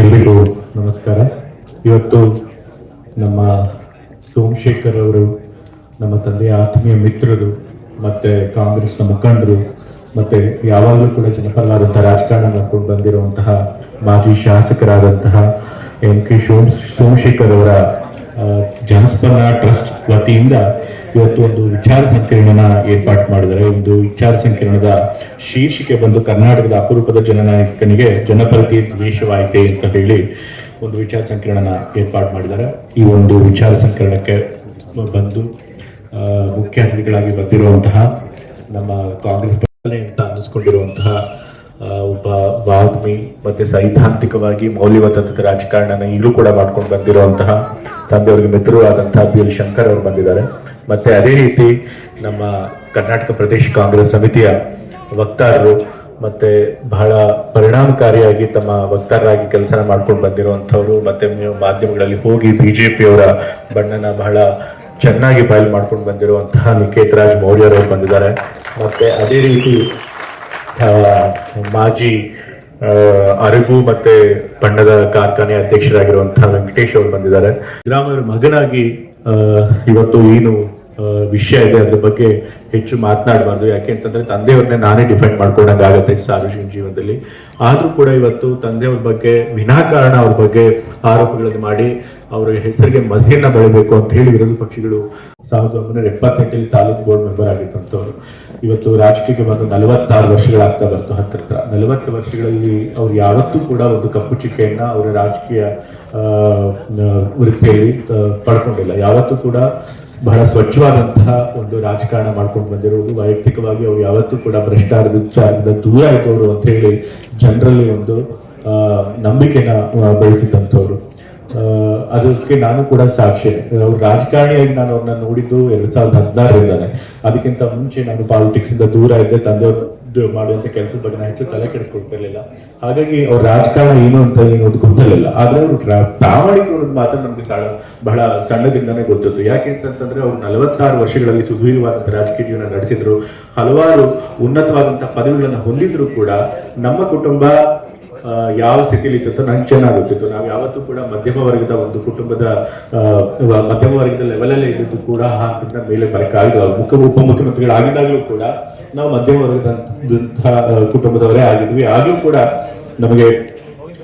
ಎಲ್ರಿಗೂ ನಮಸ್ಕಾರ. ಇವತ್ತು ನಮ್ಮ ಸೋಮಶೇಖರ್ ಅವರು, ನಮ್ಮ ತಂದೆಯ ಆತ್ಮೀಯ ಮಿತ್ರರು, ಮತ್ತೆ ಕಾಂಗ್ರೆಸ್ನ ಮುಖಂಡರು, ಮತ್ತೆ ಯಾವಾಗಲೂ ಕೂಡ ಜನಪರವಾದಂತಹ ರಾಜಕಾರಣ ಮಾಡ್ಕೊಂಡು ಬಂದಿರುವಂತಹ ಮಾಜಿ ಶಾಸಕರಾದಂತಹ ಎಂ ಕೆ ಸೋಮ್ ಸೋಮಶೇಖರ್ ಅವರ ಜನಸ್ಪಂದನ ಟ್ರಸ್ಟ್ ವತಿಯಿಂದ ಇವತ್ತು ಒಂದು ವಿಚಾರ ಸಂಕಿರಣನ ಏರ್ಪಾಟ್ ಮಾಡಿದ್ದಾರೆ. ಒಂದು ವಿಚಾರ ಸಂಕಿರಣದ ಶೀರ್ಷಿಕೆ ಬಂದು ಕರ್ನಾಟಕದ ಅಪರೂಪದ ಜನನಾಯಕನಿಗೆ ಜನಪ್ರತಿ ದ್ವೇಷವಾಯಿತೆ ಅಂತ ಹೇಳಿ ಒಂದು ವಿಚಾರ ಸಂಕಿರಣನ ಏರ್ಪಾಡು ಮಾಡಿದ್ದಾರೆ. ಈ ಒಂದು ವಿಚಾರ ಸಂಕಿರಣಕ್ಕೆ ಬಂದು ಮುಖ್ಯ ಅತಿಥಿಗಳಾಗಿ ಬಂದಿರುವಂತಹ ನಮ್ಮ ಕಾಂಗ್ರೆಸ್ ಅಂತ ಅನ್ನಿಸ್ಕೊಂಡಿರುವಂತಹ ಆ, ಒಬ್ಬ ವಾಗ್ಮಿ ಮತ್ತೆ ಸೈದ್ಧಾಂತಿಕವಾಗಿ ಮೌಲ್ಯವತಂತ್ರದ ರಾಜಕಾರಣನ ಈಗಲೂ ಕೂಡ ಮಾಡ್ಕೊಂಡು ಬಂದಿರುವಂತಹ ತಂದೆಯವರಿಗೆ ಮಿತ್ರರು ಆದಂತಹ ಬಿ ಎಲ್ ಶಂಕರ್ ಅವರು ಬಂದಿದ್ದಾರೆ. ಮತ್ತೆ ಅದೇ ರೀತಿ ನಮ್ಮ ಕರ್ನಾಟಕ ಪ್ರದೇಶ ಕಾಂಗ್ರೆಸ್ ಸಮಿತಿಯ ವಕ್ತಾರರು ಮತ್ತೆ ಬಹಳ ಪರಿಣಾಮಕಾರಿಯಾಗಿ ತಮ್ಮ ವಕ್ತಾರರಾಗಿ ಕೆಲಸ ಮಾಡ್ಕೊಂಡು ಬಂದಿರುವಂಥವ್ರು, ಮತ್ತೆ ಮಾಧ್ಯಮಗಳಲ್ಲಿ ಹೋಗಿ ಬಿಜೆಪಿಯವರ ಬಣ್ಣನ ಬಹಳ ಚೆನ್ನಾಗಿ ಬಯಲು ಮಾಡ್ಕೊಂಡು ಬಂದಿರುವಂತಹ ನಿಕೇತ್ ರಾಜ್ ಮೌರ್ಯರವರು ಬಂದಿದ್ದಾರೆ. ಮತ್ತೆ ಅದೇ ರೀತಿ ಮಾಜಿ ಅರಗು ಮತ್ತೆ ಬಣ್ಣದ ಕಾರ್ಖಾನೆ ಅಧ್ಯಕ್ಷರಾಗಿರುವಂತಹ ವೆಂಕಟೇಶ್ ಅವರು ಬಂದಿದ್ದಾರೆ. ಸಿದ್ದರಾಮಯ್ಯ ಮಗನಾಗಿ ಇವತ್ತು ಏನು ವಿಷಯ ಇದೆ, ಅದ್ರ ಬಗ್ಗೆ ಹೆಚ್ಚು ಮಾತನಾಡಬಾರ್ದು. ಯಾಕೆ ಅಂತಂದ್ರೆ ತಂದೆಯವ್ರನ್ನೇ ನಾನೇ ಡಿಫೆಂಡ್ ಮಾಡ್ಕೊಂಡಂಗಾಗತ್ತೆ ಸಾರ್ವಜನಿಕ ಜೀವನದಲ್ಲಿ. ಆದ್ರೂ ಕೂಡ ಇವತ್ತು ತಂದೆಯವ್ರ ಬಗ್ಗೆ, ವಿನಾಕಾರಣ ಅವ್ರ ಬಗ್ಗೆ ಆರೋಪಗಳನ್ನು ಮಾಡಿ ಅವರ ಹೆಸರಿಗೆ ಮಸಿಯನ್ನ ಬೆಳಿಬೇಕು ಅಂತ ಹೇಳಿ ವಿರೋಧ ಪಕ್ಷಗಳು ಸಾವಿರದ ಒಂಬೈನೂರ ಎಪ್ಪತ್ತೆಂಟಲ್ಲಿ ತಾಲೂಕು ಬೋರ್ಡ್ ಮೆಂಬರ್ ಆಗಿದ್ದಂಥವ್ರು. ಇವತ್ತು ರಾಜಕೀಯಕ್ಕೆ ಬಂದು ನಲವತ್ತಾರು ವರ್ಷಗಳಾಗ್ತಾ ಬರ್ತು ಹತ್ತಿರ ನಲವತ್ತು ವರ್ಷಗಳಲ್ಲಿ ಅವ್ರು ಯಾವತ್ತೂ ಕೂಡ ಒಂದು ಕಪ್ಪು ಚುಕ್ಕೆಯನ್ನ ಅವರ ರಾಜಕೀಯ ವೃತ್ತಿಯಲ್ಲಿ ಪಡ್ಕೊಂಡಿಲ್ಲ. ಯಾವತ್ತೂ ಕೂಡ ಬಹಳ ಸ್ವಚ್ಛವಾದಂತಹ ಒಂದು ರಾಜಕಾರಣ ಮಾಡ್ಕೊಂಡು ಬಂದಿರೋದು. ವೈಯಕ್ತಿಕವಾಗಿ ಅವ್ರು ಯಾವತ್ತೂ ಕೂಡ ಭ್ರಷ್ಟಾಚಾರದ ವಿಚಾರದಿಂದ ದೂರ ಇದ್ದವರು ಅಂತ ಹೇಳಿ ಜನರಲ್ಲಿ ಒಂದು ನಂಬಿಕೆನ ಬೆಳೆಸಿದಂಥವ್ರು. ಅದಕ್ಕೆ ನಾನು ಕೂಡ ಸಾಕ್ಷಿ. ಅವ್ರು ರಾಜಕಾರಣಿಯಾಗಿ ನಾನು ಅವ್ರನ್ನ ನೋಡಿದ್ದು ಎರಡ್ ಸಾವಿರದ ಹದಿನಾರರಿಂದಾನೆ. ಅದಕ್ಕಿಂತ ಮುಂಚೆ ನಾನು ಪಾಲಿಟಿಕ್ಸ್ ಇಂದ ದೂರ ಇದ್ದೆ ತಂದೆ ಮಾಡುವಂತ ಕೆಲಸ ಬಗ್ಗೆ ನಾನು ಹೆಚ್ಚು ತಲೆ ಕೆಡಿಸ್ಕೊಳ್ತಿರ್ಲಿಲ್ಲ ಹಾಗಾಗಿ ಅವ್ರ ರಾಜಕಾರಣ ಏನು ಅಂತ ಏನೋದು ಗೊತ್ತಿರಲಿಲ್ಲ. ಆದ್ರೆ ಅವರು ಪ್ರಾಮಾಣಿಕರು ಮಾತ್ರ ನಮ್ಗೆ ಸಣ್ಣ ಬಹಳ ಸಣ್ಣದಿಂದಾನೇ ಗೊತ್ತಿತ್ತು. ಯಾಕೆ ಅಂತಂದ್ರೆ ಅವ್ರು ನಲವತ್ತಾರು ವರ್ಷಗಳಲ್ಲಿ ಸುದೀರ್ಘವಾದಂತಹ ರಾಜಕೀಯ ಜೀವನ ನಡೆಸಿದ್ರು. ಹಲವಾರು ಉನ್ನತವಾದಂತಹ ಪದವಿಗಳನ್ನು ಹೊಂದಿದ್ರು ಕೂಡ ನಮ್ಮ ಕುಟುಂಬ ಯಾವ ಸ್ಥಿತಿಯಲ್ಲಿ ಇತ್ತು ನಂಗೆ ಚೆನ್ನಾಗಿ ಗೊತ್ತಿತ್ತು. ನಾವು ಯಾವತ್ತೂ ಕೂಡ ಮಧ್ಯಮ ವರ್ಗದ ಒಂದು ಕುಟುಂಬದ ಮಧ್ಯಮ ವರ್ಗದ ಲೆವೆಲಲ್ಲೇ ಇದ್ದು ಕೂಡ ಹಾಕಿದ ಮೇಲೆ ಬರಕ್ಕಾಗಿಲ್ಲ ಮುಖ್ಯ ಉಪಮುಖ್ಯಮಂತ್ರಿಗಳಾಗಿದ್ದಾಗಲೂ ಕೂಡ ನಾವು ಮಧ್ಯಮ ವರ್ಗದಂತಹ ಕುಟುಂಬದವರೇ ಆಗಿದ್ವಿ. ಆಗಲೂ ಕೂಡ ನಮಗೆ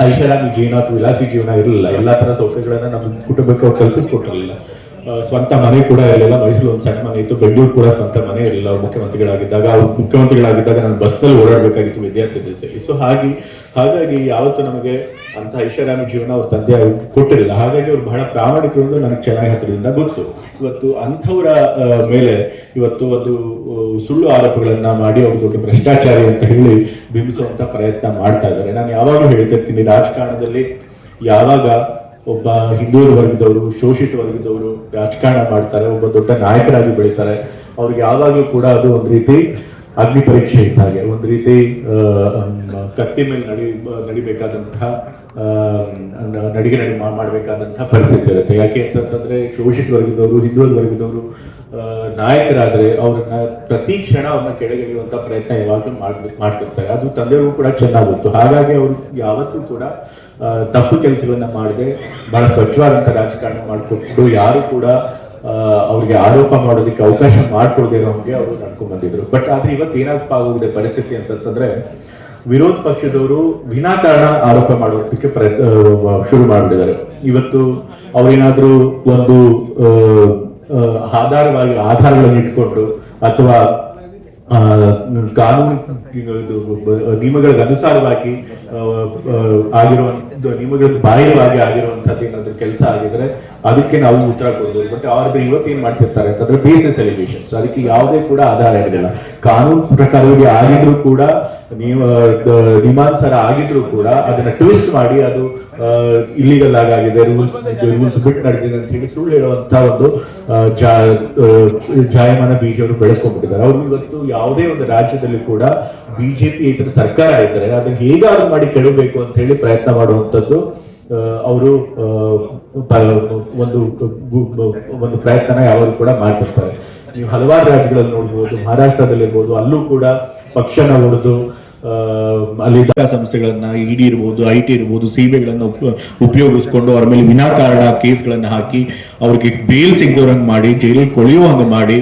ಐಷಾರಾಮಿ ಜೀವನ ಅಥವಾ ವಿಲಾಸಿ ಜೀವನ ಇರಲಿಲ್ಲ. ಎಲ್ಲಾ ತರ ಸೌಕರ್ಯಗಳನ್ನ ನಮ್ಮ ಕುಟುಂಬಕ್ಕೆ ಅವ್ರು ಕಲ್ಪಿಸ್ಕೊಟ್ಟಿರಲಿಲ್ಲ. ಸ್ವಂತ ಮನೆ ಕೂಡ ಇರಲಿಲ್ಲ. ಮೈಸೂರು ಒಂದು ಸಣ್ಣ ಮನೆ ಇತ್ತು. ಬೆಂಗಳೂರು ಕೂಡ ಸ್ವಂತ ಮನೆ ಇರಲಿಲ್ಲ. ಮುಖ್ಯಮಂತ್ರಿಗಳಾಗಿದ್ದಾಗ. ಅವ್ರು ಮುಖ್ಯಮಂತ್ರಿಗಳಾಗಿದ್ದಾಗ ನಾನು ಬಸ್ಸಲ್ಲಿ ಓಡಾಡಬೇಕಾಗಿತ್ತು ವಿದ್ಯಾರ್ಥಿ ದಿವಸದಲ್ಲಿ ಸೊ ಹಾಗೆ ಹಾಗಾಗಿ ಯಾವತ್ತು ನಮಗೆ ಅಂತ ಐಷಾರಾಮಿ ಜೀವನ ಅವ್ರ ತಂದೆ ಕೊಟ್ಟಿರಲಿಲ್ಲ. ಹಾಗಾಗಿ ಅವ್ರು ಬಹಳ ಪ್ರಾಮಾಣಿಕರು ನನಗೆ ಚೆನ್ನಾಗಿ ಹತ್ತಿರದಿಂದ ಗೊತ್ತು. ಇವತ್ತು ಅಂಥವರ ಮೇಲೆ ಇವತ್ತು ಒಂದು ಸುಳ್ಳು ಆರೋಪಗಳನ್ನ ಮಾಡಿ ಅವ್ರ ದೊಡ್ಡ ಭ್ರಷ್ಟಾಚಾರಿ ಅಂತ ಹೇಳಿ ಬಿಂಬಿಸುವಂತ ಪ್ರಯತ್ನ ಮಾಡ್ತಾ ಇದ್ದಾರೆ. ನಾನು ಯಾವಾಗಲೂ ಹೇಳ್ತಿರ್ತೀನಿ, ರಾಜಕಾರಣದಲ್ಲಿ ಯಾವಾಗ ಒಬ್ಬ ಹಿಂದೂರು ವರ್ಗದವರು, ಶೋಷಿತ ವರ್ಗದವರು ರಾಜಕಾರಣ ಮಾಡ್ತಾರೆ, ಒಬ್ಬ ದೊಡ್ಡ ನಾಯಕರಾಗಿ ಬೆಳೀತಾರೆ, ಅವ್ರಿಗೆ ಯಾವಾಗಲೂ ಕೂಡ ಅದು ಒಂದು ರೀತಿ ಅಗ್ನಿ ಪರೀಕ್ಷೆ ಇದ್ದ ಹಾಗೆ. ಒಂದು ರೀತಿ ಕತ್ತಿ ಮೇಲೆ ನಡಿ ನಡಿಬೇಕಾದಂತಹ ನಡಿಗೆ ನಡಿ ಮಾಡಬೇಕಾದಂತಹ ಪರಿಸ್ಥಿತಿ ಇರುತ್ತೆ. ಯಾಕೆ ಅಂತಂತಂದ್ರೆ ಶೋಷಿತ ವರ್ಗದವರು ಹಿಂದುಳಿದ ವರ್ಗದವರು ನಾಯಕರಾದ್ರೆ ಅವ್ರನ್ನ ಪ್ರತಿ ಕ್ಷಣ ಅವ್ರನ್ನ ಕೆಳಗಿಳಿಯುವಂತ ಪ್ರಯತ್ನ ಯಾವಾಗಲೂ ಮಾಡ್ಬೇಕು ಮಾಡ್ತಿರ್ತಾರೆ. ಅದು ತಂದೆಯವರು ಕೂಡ ಚೆನ್ನಾಗುತ್ತೆ ಹಾಗಾಗಿ ಅವರು ಯಾವತ್ತೂ ಕೂಡ ತಪ್ಪು ಕೆಲಸಗಳನ್ನ ಮಾಡದೆ ಬಹಳ ಸ್ವಚ್ಛವಾದಂತ ರಾಜಕಾರಣ ಮಾಡಿಕೊಟ್ಟು ಯಾರು ಕೂಡ ಅವ್ರಿಗೆ ಆರೋಪ ಮಾಡೋದಕ್ಕೆ ಅವಕಾಶ ಮಾಡ್ಕೊಳ್ದಿರೋ ಹಂಗೆ ಅವರು ನಡ್ಕೊಂಡ್ ಬಟ್ ಆದ್ರೆ ಇವತ್ತು ಏನಾಗಪ್ಪ ಆಗೋಗಿದೆ ಪರಿಸ್ಥಿತಿ ಅಂತಂತಂದ್ರೆ ವಿರೋಧ ಪಕ್ಷದವರು ವಿನಾಕಾರಣ ಆರೋಪ ಮಾಡೋದಕ್ಕೆ ಶುರು ಮಾಡಿದ್ದಾರೆ ಇವತ್ತು ಅವ್ರೇನಾದ್ರೂ ಒಂದು ಆಧಾರವಾಗಿ ಆಧಾರಗಳನ್ನು ಇಟ್ಕೊಂಡು ಅಥವಾ ಕಾನೂನು ನಿಯಮಗಳಿಗೆ ಅನುಸಾರವಾಗಿ ಆಗಿರುವಂತ ನಿಯಮಗಳ ಬಾಹಿರವಾಗಿ ಆಗಿರುವಂತದ್ದು ಏನಾದ್ರು ಕೆಲಸ ಆಗಿದ್ರೆ ಅದಕ್ಕೆ ನಾವು ಉತ್ತರ ಕೊಡ್ಬೋದು. ಬಟ್ ಅವ್ರದ್ದು ಇವತ್ತು ಏನ್ ಮಾಡ್ತಿರ್ತಾರೆ ಅಂತಂದ್ರೆ ಬೇಸಿಸ್ ಎಲಿಗೇಷನ್ಸ್ ಅದಕ್ಕೆ ಯಾವುದೇ ಕೂಡ ಆಧಾರ ಇರಲಿಲ್ಲ ಕಾನೂನು ಪ್ರಕಾರವಾಗಿ ಆಗಿದ್ರು ಕೂಡ, ನೀವು ಸರ ಆಗಿದ್ರು ಕೂಡ ಅದನ್ನ ಟ್ವಿಸ್ಟ್ ಮಾಡಿ ಅದು ಇಲ್ಲಿಗಲ್ ಆಗಿದೆ ರೂಲ್ಸ್ ರೂಲ್ಸ್ ಬಿಟ್ಟು ನಡೆದಿದೆ ಅಂತ ಹೇಳಿ ಸುಳ್ಳು ಹೇಳುವಂತ ಒಂದು ಜಾಯಮಾನ ಬಿಜೆಪಿ ಬೆಳೆಸ್ಕೊಂಡ್ಬಿಟ್ಟಿದ್ದಾರೆ. ಅವ್ರು ಇವತ್ತು ಯಾವುದೇ ಒಂದು ರಾಜ್ಯದಲ್ಲಿ ಕೂಡ ಬಿಜೆಪಿ ಇತರ ಸರ್ಕಾರ ಇದ್ದಾರೆ ಅದನ್ನ ಹೇಗಾದ್ರೂ ಮಾಡಿ ಕೆಡಬೇಕು ಅಂತ ಹೇಳಿ ಪ್ರಯತ್ನ ಮಾಡುವಂತದ್ದು ಅವರು ಒಂದು ಒಂದು ಪ್ರಯತ್ನ ಯಾವಾಗ ಕೂಡ ಮಾಡ್ತಿರ್ತಾರೆ. ನೀವು ಹಲವಾರು ರಾಜ್ಯಗಳಲ್ಲಿ ನೋಡ್ಬೋದು ಮಹಾರಾಷ್ಟ್ರದಲ್ಲಿ ಇರ್ಬೋದು ಅಲ್ಲೂ ಕೂಡ ಪಕ್ಷನ ಹೊಡೆದು ಅಲ್ಲಿ ಸಂಸ್ಥೆಗಳನ್ನ ಇಡಿ ಇರ್ಬೋದು ಐ ಟಿ ಇರ್ಬೋದು ಸಿಬಿಐಗಳನ್ನ ಉಪಯೋಗಿಸ್ಕೊಂಡು ಅವ್ರ ಮೇಲೆ ವಿನಾಕಾರಣ ಕೇಸ್ಗಳನ್ನ ಹಾಕಿ, ಅವ್ರಿಗೆ ಬೇಲ್ ಸಿಗೋರಂಗೆ ಮಾಡಿ ಜೈಲಲ್ಲಿ ಕೊಳೆಯುವ ಹಂಗೆ ಮಾಡಿ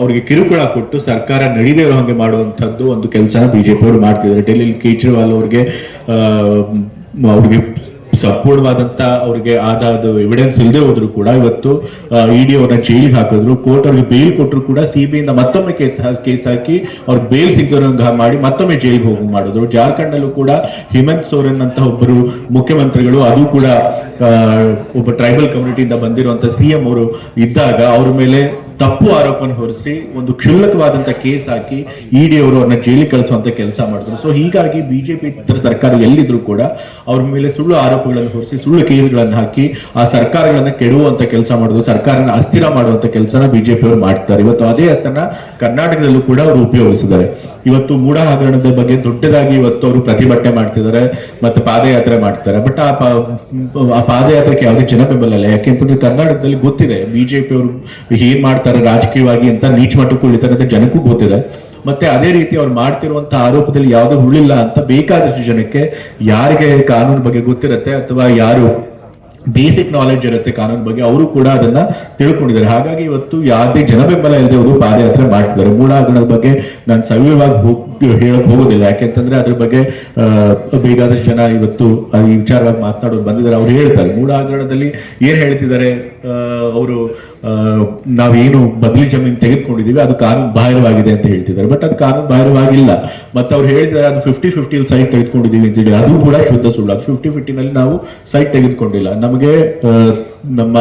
ಅವ್ರಿಗೆ ಕಿರುಕುಳ ಕೊಟ್ಟು ಸರ್ಕಾರ ನಡೀದೇ ಇರೋ ಹಾಗೆ ಮಾಡುವಂತದ್ದು ಒಂದು ಕೆಲಸ ಬಿಜೆಪಿ ಅವರು ಮಾಡ್ತಿದ್ದಾರೆ. ಡೆಲ್ಲಿಲಿ ಕೇಜ್ರಿವಾಲ್ ಅವ್ರಿಗೆ ಅವ್ರಿಗೆ ಸಂಪೂರ್ಣವಾದಂತ ಅವ್ರಿಗೆ ಆದ ಎವಿಡೆನ್ಸ್ ಇಲ್ಲದೆ ಹೋದ್ರು ಕೂಡ ಇವತ್ತು ಇಡಿ ಅವ್ರನ್ನ ಜೈಲಿಗೆ ಹಾಕಿದ್ರು. ಕೋರ್ಟ್ ಅವ್ರಿಗೆ ಬೇಲ್ ಕೊಟ್ಟರು ಕೂಡ ಸಿಬಿಐಯಿಂದ ಮತ್ತೊಮ್ಮೆ ಕೇಸ್ ಹಾಕಿ ಅವ್ರಿಗೆ ಬೇಲ್ ಸಿಗದಂಗ ಮಾಡಿ ಮತ್ತೊಮ್ಮೆ ಜೈಲಿಗೆ ಹೋಗಿ ಮಾಡಿದ್ರು. ಜಾರ್ಖಂಡ್ ನಲ್ಲೂ ಕೂಡ ಹಿಮಂತ್ ಸೋರೆನ್ ಅಂತ ಒಬ್ಬರು ಮುಖ್ಯಮಂತ್ರಿಗಳು, ಅದು ಕೂಡ ಒಬ್ಬ ಟ್ರೈಬಲ್ ಕಮ್ಯುನಿಟಿಯಿಂದ ಬಂದಿರುವಂತ ಸಿಎಂ ಅವರು ಇದ್ದಾಗ ಅವ್ರ ಮೇಲೆ ತಪ್ಪು ಆರೋಪನ ಹೊರಿಸಿ ಒಂದು ಕ್ಷುಲ್ಲಕವಾದಂತ ಕೇಸ್ ಹಾಕಿ ಇಡಿ ಅವರು ಅವ್ರನ್ನ ಜೈಲಿಗೆ ಕಳಿಸುವಂತ ಕೆಲಸ ಮಾಡಿದ್ರು. ಸೊ ಹೀಗಾಗಿ ಬಿಜೆಪಿ ಇತರ ಸರ್ಕಾರ ಎಲ್ಲಿದ್ರು ಕೂಡ ಅವ್ರ ಮೇಲೆ ಸುಳ್ಳು ಆರೋಪಗಳನ್ನು ಹೊರಿಸಿ, ಸುಳ್ಳು ಕೇಸ್ಗಳನ್ನು ಹಾಕಿ ಆ ಸರ್ಕಾರಗಳನ್ನ ಕೆಡುವಂತ ಕೆಲಸ ಮಾಡಿದ್ರು ಸರ್ಕಾರನ ಅಸ್ಥಿರ ಮಾಡುವಂತ ಕೆಲಸನ ಬಿಜೆಪಿ ಅವರು ಮಾಡ್ತಾರೆ ಇವತ್ತು ಅದೇ ಅಸ್ತನ ಕರ್ನಾಟಕದಲ್ಲೂ ಕೂಡ ಅವರು ಉಪಯೋಗಿಸಿದ್ದಾರೆ. ಇವತ್ತು ಮೂಢ ಹಗರಣದ ಬಗ್ಗೆ ದೊಡ್ಡದಾಗಿ ಇವತ್ತು ಅವರು ಪ್ರತಿಭಟನೆ ಮಾಡ್ತಿದ್ದಾರೆ, ಮತ್ತೆ ಪಾದಯಾತ್ರೆ ಮಾಡ್ತಾರೆ ಬಟ್ ಆ ಪಾದಯಾತ್ರೆಗೆ ಯಾವುದೇ ಜನ ಬೆಂಬಲ ಯಾಕೆಂತಂದ್ರೆ ಕರ್ನಾಟಕದಲ್ಲಿ ಗೊತ್ತಿದೆ ಬಿಜೆಪಿ ಅವರು ಏನ್ ಮಾಡ್ತಾರೆ ರಾಜಕೀಯವಾಗಿ ಅಂತ ನೀಚ್ ಮಟ್ಟಕ್ಕೆ ಇಳಿತಾರೆ ಅಂತ ಜನಕ್ಕೂ ಗೊತ್ತಿದೆ. ಮತ್ತೆ ಅದೇ ರೀತಿ ಅವ್ರು ಮಾಡ್ತಿರುವಂತಹ ಆರೋಪದಲ್ಲಿ ಯಾವುದೇ ಹುಳಿಲ್ಲ ಅಂತ ಬೇಕಾದಷ್ಟು ಜನಕ್ಕೆ ಯಾರಿಗೆ ಕಾನೂನು ಬಗ್ಗೆ ಗೊತ್ತಿರುತ್ತೆ ಅಥವಾ ಯಾರು ಬೇಸಿಕ್ ನಾಲೆಡ್ಜ್ ಇರುತ್ತೆ ಕಾನೂನು ಬಗ್ಗೆ. ಅವರು ಕೂಡ ಅದನ್ನ ತಿಳ್ಕೊಂಡಿದ್ದಾರೆ. ಹಾಗಾಗಿ ಇವತ್ತು ಯಾವುದೇ ಜನಬೆಂಬಲ ಇಲ್ಲದೆ ಅವರು ಪಾದಯಾತ್ರೆ ಮಾಡ್ತಿದ್ದಾರೆ. ಮೂಢ ಹಗರಣದ ಬಗ್ಗೆ ನಾನು ಸವಿಯವಾಗಿ ಹೋಗಿ ಹೇಳಕ್ ಹೋಗೋದಿಲ್ಲ. ಯಾಕೆಂತಂದ್ರೆ ಅದ್ರ ಬಗ್ಗೆ ಬೇಗಾದಷ್ಟು ಜನ ಇವತ್ತು ಈ ವಿಚಾರವಾಗಿ ಮಾತನಾಡೋದು ಬಂದಿದ್ದಾರೆ. ಅವ್ರು ಹೇಳ್ತಾರೆ ಮೂಢ ಹಗರಣದಲ್ಲಿ ಏನ್ ಹೇಳ್ತಿದ್ದಾರೆ? ಅವರು ನಾವೇನು ಬದಲಿ ಜಮೀನು ತೆಗೆದುಕೊಂಡಿದ್ದೀವಿ, ಅದು ಕಾನೂನು ಬಾಹಿರವಾಗಿದೆ ಅಂತ ಹೇಳ್ತಿದ್ದಾರೆ. ಬಟ್ ಅದು ಕಾನೂನು ಬಾಹಿರವಾಗಿಲ್ಲ. ಮತ್ತೆ ಅವ್ರು ಹೇಳಿದ್ದಾರೆ, ಅದು ಫಿಫ್ಟಿ ಫಿಫ್ಟಿ ಸೈಟ್ ತೆಗೆದುಕೊಂಡಿದ್ದೀವಿ ಅಂತ ಹೇಳಿ. ಅದು ಕೂಡ ಶುದ್ಧ ಸುಳ್ಳು. ಅದು ಫಿಫ್ಟಿ ಫಿಫ್ಟಿನಲ್ಲಿ ನಾವು ಸೈಟ್ ತೆಗೆದುಕೊಂಡಿಲ್ಲ. ನಮಗೆ ನಮ್ಮ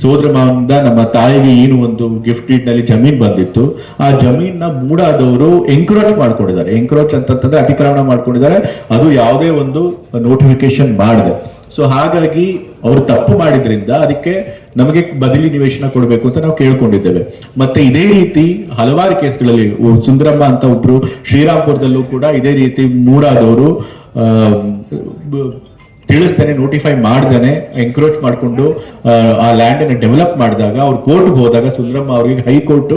ಸೋದರ ಮಾವನಿಂದ ನಮ್ಮ ತಾಯಿಗೆ ಏನು ಒಂದು ಗಿಫ್ಟ್ನಲ್ಲಿ ಜಮೀನ್ ಬಂದಿತ್ತು, ಆ ಜಮೀನ್ನ ಮೂಡಾದವರು ಎಂಕ್ರೋಚ್ ಮಾಡ್ಕೊಂಡಿದ್ದಾರೆ. ಎಂಕ್ರೋಚ್ ಅಂತಂತಂದ್ರೆ ಅತಿಕ್ರಮಣ ಮಾಡ್ಕೊಂಡಿದ್ದಾರೆ. ಅದು ಯಾವುದೇ ಒಂದು ನೋಟಿಫಿಕೇಶನ್ ಮಾಡಿದೆ. ಸೊ ಹಾಗಾಗಿ ಅವರು ತಪ್ಪು ಮಾಡಿದ್ರಿಂದ ಅದಕ್ಕೆ ನಮಗೆ ಬದಲಿ ನಿವೇಶನ ಕೊಡಬೇಕು ಅಂತ ನಾವು ಕೇಳ್ಕೊಂಡಿದ್ದೇವೆ. ಮತ್ತೆ ಇದೇ ರೀತಿ ಹಲವಾರು ಕೇಸ್ಗಳಲ್ಲಿ ಸುಂದರಮ್ಮ ಅಂತ ಒಬ್ರು ಶ್ರೀರಾಮ್ಪುರದಲ್ಲೂ ಕೂಡ ಇದೇ ರೀತಿ ಮೂಡಾದವರು ತಿಳಿಸ್ತೇನೆ ನೋಟಿಫೈ ಮಾಡ್ದೇನೆ ಎನ್ಕ್ರೋಚ್ ಮಾಡಿಕೊಂಡು, ಆ ಲ್ಯಾಂಡ್ ಅನ್ನು ಡೆವಲಪ್ ಮಾಡಿದಾಗ ಅವ್ರು ಕೋರ್ಟ್ಗೆ ಹೋದಾಗ ಸುಂದರಮ್ಮ ಅವರಿಗೆ ಹೈಕೋರ್ಟ್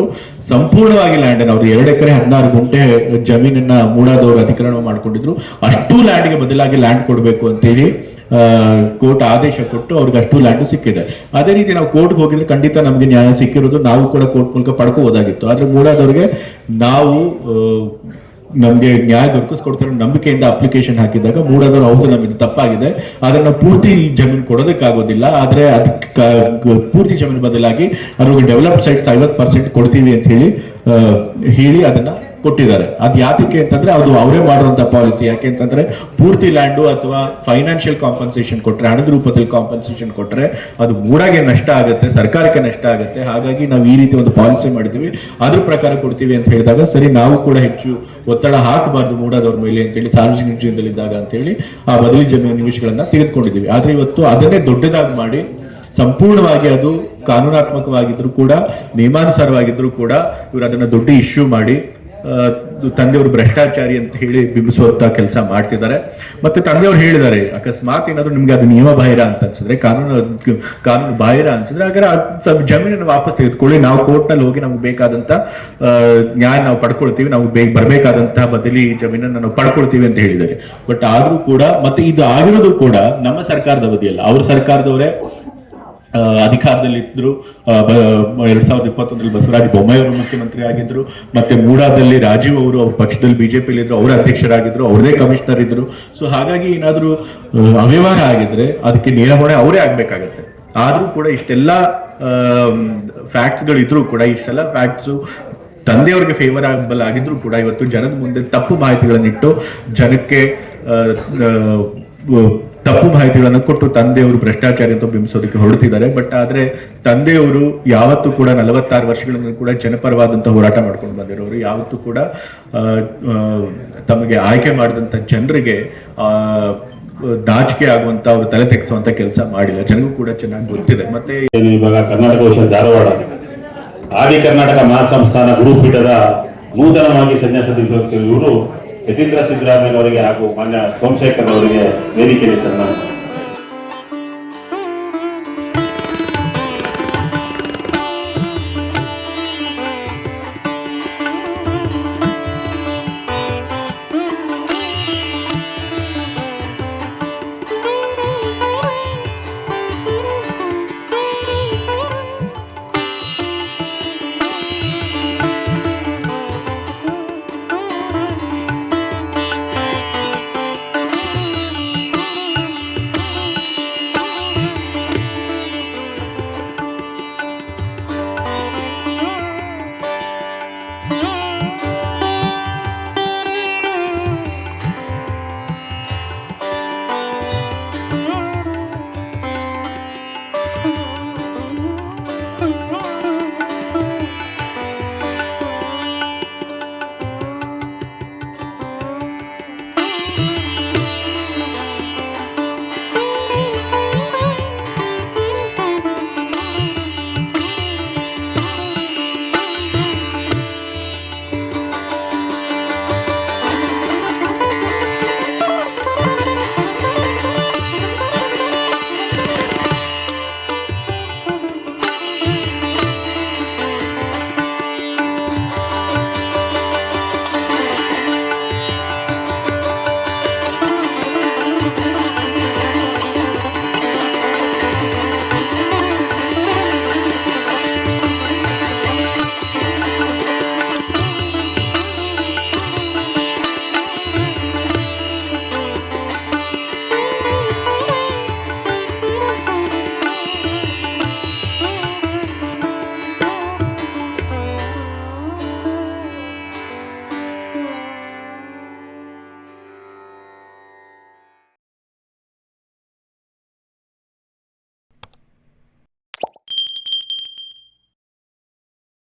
ಸಂಪೂರ್ಣವಾಗಿ ಲ್ಯಾಂಡ್ ಅನ್ನು ಅವ್ರು ಎರಡು ಎಕರೆ ಹದಿನಾರು ಗುಂಟೆ ಜಮೀನನ್ನ ಮೂಡಾದವರು ಅಧಿಕರಣ ಮಾಡ್ಕೊಂಡಿದ್ರು. ಅಷ್ಟು ಲ್ಯಾಂಡ್ಗೆ ಬದಲಾಗಿ ಲ್ಯಾಂಡ್ ಕೊಡಬೇಕು ಅಂತೇಳಿ ಕೋರ್ಟ್ ಆದೇಶ ಕೊಟ್ಟು ಅವ್ರಿಗೆ ಅಷ್ಟು ಲ್ಯಾಂಡ್ ಸಿಕ್ಕಿದೆ. ಅದೇ ರೀತಿ ನಾವು ಕೋರ್ಟ್ಗೆ ಹೋಗಿದ್ರೆ ಖಂಡಿತ ನಮಗೆ ನ್ಯಾಯ ಸಿಕ್ಕಿರೋದು ನಾವು ಕೂಡ ಕೋರ್ಟ್ ಮೂಲಕ ಪಡ್ಕೋಬೋದಾಗಿತ್ತು. ಆದ್ರೆ ಮೂಡಾದವ್ರಿಗೆ ನಾವು ನಮಗೆ ನ್ಯಾಯ ದೊರಕಿಸ್ಕೊಡ್ತಾರೆ ನಂಬಿಕೆಯಿಂದ ಅಪ್ಲಿಕೇಶನ್ ಹಾಕಿದಾಗ ಮೂಡಾದವ್ರು ಹೌದು, ನಮಗೆ ತಪ್ಪಾಗಿದೆ. ಆದ್ರೆ ನಾವು ಪೂರ್ತಿ ಜಮೀನು ಕೊಡೋದಕ್ಕಾಗೋದಿಲ್ಲ. ಆದ್ರೆ ಅದಕ್ಕೆ ಪೂರ್ತಿ ಜಮೀನು ಬದಲಾಗಿ ಅವ್ರಿಗೆ ಡೆವಲಪ್ ಸೈಟ್ಸ್ ಐವತ್ ಪರ್ಸೆಂಟ್ ಕೊಡ್ತೀವಿ ಅಂತ ಹೇಳಿ ಹೇಳಿ ಅದನ್ನ ಕೊಟ್ಟಿದ್ದಾರೆ. ಅದು ಯಾತಕ್ಕೆ ಅಂತಂದ್ರೆ ಅದು ಅವರೇ ಮಾಡುವಂತ ಪಾಲಿಸಿ ಯಾಕೆ ಅಂತಂದ್ರೆ ಪೂರ್ತಿ ಲ್ಯಾಂಡು ಅಥವಾ ಫೈನಾನ್ಷಿಯಲ್ ಕಾಂಪನ್ಸೇಷನ್ ಕೊಟ್ರೆ, ಹಣದ ರೂಪದಲ್ಲಿ ಕಾಂಪನ್ಸೇಷನ್ ಕೊಟ್ರೆ ಅದು ಮೂಡಾಗೆ ನಷ್ಟ ಆಗುತ್ತೆ, ಸರ್ಕಾರಕ್ಕೆ ನಷ್ಟ ಆಗುತ್ತೆ. ಹಾಗಾಗಿ ನಾವು ಈ ರೀತಿ ಒಂದು ಪಾಲಿಸಿ ಮಾಡಿದೀವಿ ಅದ್ರ ಪ್ರಕಾರ ಕೊಡ್ತೀವಿ ಅಂತ ಹೇಳಿದಾಗ, ಸರಿ, ನಾವು ಕೂಡ ಹೆಚ್ಚು ಒತ್ತಡ ಹಾಕಬಾರ್ದು ಮೂಡಾದವ್ರ ಮೇಲೆ ಅಂತೇಳಿ, ಸಾರ್ವಜನಿಕ ಜೀವನದಲ್ಲಿದ್ದಾಗ ಅಂತೇಳಿ ಆ ಬದಲಿ ಜಮೀನು ನಿಮಿಷಗಳನ್ನ ತೆಗೆದುಕೊಂಡಿದ್ದೀವಿ. ಆದ್ರೆ ಇವತ್ತು ಅದನ್ನೇ ದೊಡ್ಡದಾಗಿ ಮಾಡಿ ಸಂಪೂರ್ಣವಾಗಿ ಅದು ಕಾನೂನಾತ್ಮಕವಾಗಿದ್ರು ಕೂಡ, ನಿಯಮಾನುಸಾರವಾಗಿದ್ರು ಕೂಡ ಇವರು ಅದನ್ನ ದೊಡ್ಡ ಇಶ್ಯೂ ಮಾಡಿ ತಂದೆಯವರು ಭ್ರಷ್ಟಾಚಾರಿ ಅಂತ ಹೇಳಿ ಬಿಂಬಿಸುವಂತ ಕೆಲಸ ಮಾಡ್ತಿದ್ದಾರೆ. ಮತ್ತೆ ತಂದೆಯವರು ಹೇಳಿದ್ದಾರೆ, ಅಕಸ್ಮಾತ್ ಏನಾದ್ರು ನಿಮ್ಗೆ ಅದು ನಿಯಮ ಬಾಹಿರ ಅಂತ ಅನ್ಸಿದ್ರೆ, ಕಾನೂನು ಕಾನೂನು ಬಾಹಿರ ಅನ್ಸಿದ್ರೆ, ಹಾಗಾದ್ರೆ ಜಮೀನನ್ನು ವಾಪಸ್ ತೆಗೆದುಕೊಳ್ಳಿ. ನಾವು ಕೋರ್ಟ್ನಲ್ಲಿ ಹೋಗಿ ನಮ್ಗೆ ಬೇಕಾದಂತ ನ್ಯಾಯ ನಾವು ಪಡ್ಕೊಳ್ತೀವಿ. ನಾವು ಬೇಗ ಬರಬೇಕಾದಂತಹ ಬದಲಿ ಜಮೀನನ್ನು ನಾವು ಪಡ್ಕೊಳ್ತೀವಿ ಅಂತ ಹೇಳಿದ್ದಾರೆ. ಬಟ್ ಆದ್ರೂ ಕೂಡ, ಮತ್ತೆ ಇದು ಆಗಿರೋದು ಕೂಡ ನಮ್ಮ ಸರ್ಕಾರದ ಅವಧಿಯಲ್ಲ. ಅವ್ರ ಸರ್ಕಾರದವರೇ ಅಧಿಕಾರದಲ್ಲಿ ಇದ್ರು ಎರಡ್ ಸಾವಿರದ ಇಪ್ಪತ್ತೊಂದರಲ್ಲಿ ಬಸವರಾಜ ಬೊಮ್ಮಾಯಿ ಅವರು ಮುಖ್ಯಮಂತ್ರಿ ಆಗಿದ್ರು ಮತ್ತೆ ಮೂಡಾದಲ್ಲಿ ರಾಜೀವ್ ಅವರು ಅವ್ರ ಪಕ್ಷದಲ್ಲಿ ಬಿಜೆಪಿ ಇದ್ರು, ಅವರ ಅಧ್ಯಕ್ಷರಾಗಿದ್ರು, ಅವ್ರದೇ ಕಮಿಷನರ್ ಇದ್ರು. ಸೊ ಹಾಗಾಗಿ ಏನಾದ್ರು ಅವ್ಯವಹಾರ ಆಗಿದ್ರೆ ಅದಕ್ಕೆ ನೇರ ಹೊಣೆ ಅವರೇ ಆಗ್ಬೇಕಾಗತ್ತೆ. ಆದ್ರೂ ಕೂಡ ಇಷ್ಟೆಲ್ಲ ಫ್ಯಾಕ್ಟ್ಸ್ಗಳು ಇದ್ರೂ ಕೂಡ, ಇಷ್ಟೆಲ್ಲ ಫ್ಯಾಕ್ಟ್ಸ್ ತಂದೆಯವ್ರಿಗೆ ಫೇವರ್ ಆಗಬಲ್ ಆಗಿದ್ರು ಕೂಡ ಇವತ್ತು ಜನದ ಮುಂದೆ ತಪ್ಪು ಮಾಹಿತಿಗಳನ್ನಿಟ್ಟು ಜನಕ್ಕೆ ತಪ್ಪು ಮಾಹಿತಿಗಳನ್ನು ಕೊಟ್ಟು ತಂದೆಯವರು ಭ್ರಷ್ಟಾಚಾರಿ ಅಂತ ಬಿಂಬಿಸೋದಕ್ಕೆ ಹೊರಡ್ತಿದ್ದಾರೆ. ಬಟ್ ಆದ್ರೆ ತಂದೆಯವರು ಯಾವತ್ತೂ ಕೂಡ ನಲವತ್ತಾರು ವರ್ಷಗಳಿಂದ ಕೂಡ ಜನಪರವಾದಂತಹ ಹೋರಾಟ ಮಾಡ್ಕೊಂಡು ಬಂದಿರೋರು. ಯಾವತ್ತೂ ಕೂಡ ತಮಗೆ ಆಯ್ಕೆ ಮಾಡಿದಂತ ಜನರಿಗೆ ನಾಚಿಕೆ ಆಗುವಂತ ಅವರು ತಲೆ ತೆಗೆಸುವಂತ ಕೆಲಸ ಮಾಡಿಲ್ಲ. ಜನಗೂ ಕೂಡ ಚೆನ್ನಾಗಿ ಗೊತ್ತಿದೆ. ಮತ್ತೆ ಇವಾಗ ಕರ್ನಾಟಕ ವಿಷಯ ಧಾರವಾಡ. ಆದಿ ಕರ್ನಾಟಕ ಮಹಾಸಂಸ್ಥಾನ ಗುರುಪೀಠದ ನೂತನವಾಗಿ ಸನ್ಯಾಸ ಇವರು ಯತೀಂದ್ರ ಸಿದ್ದರಾಮಯ್ಯ ಅವರಿಗೆ ಹಾಗೂ ಮಾನ್ಯ ಸೋಮಶೇಖರ್ ಅವರಿಗೆ ವೇದಿಕೆಯಲ್ಲಿ ಸನ್ಮಾನ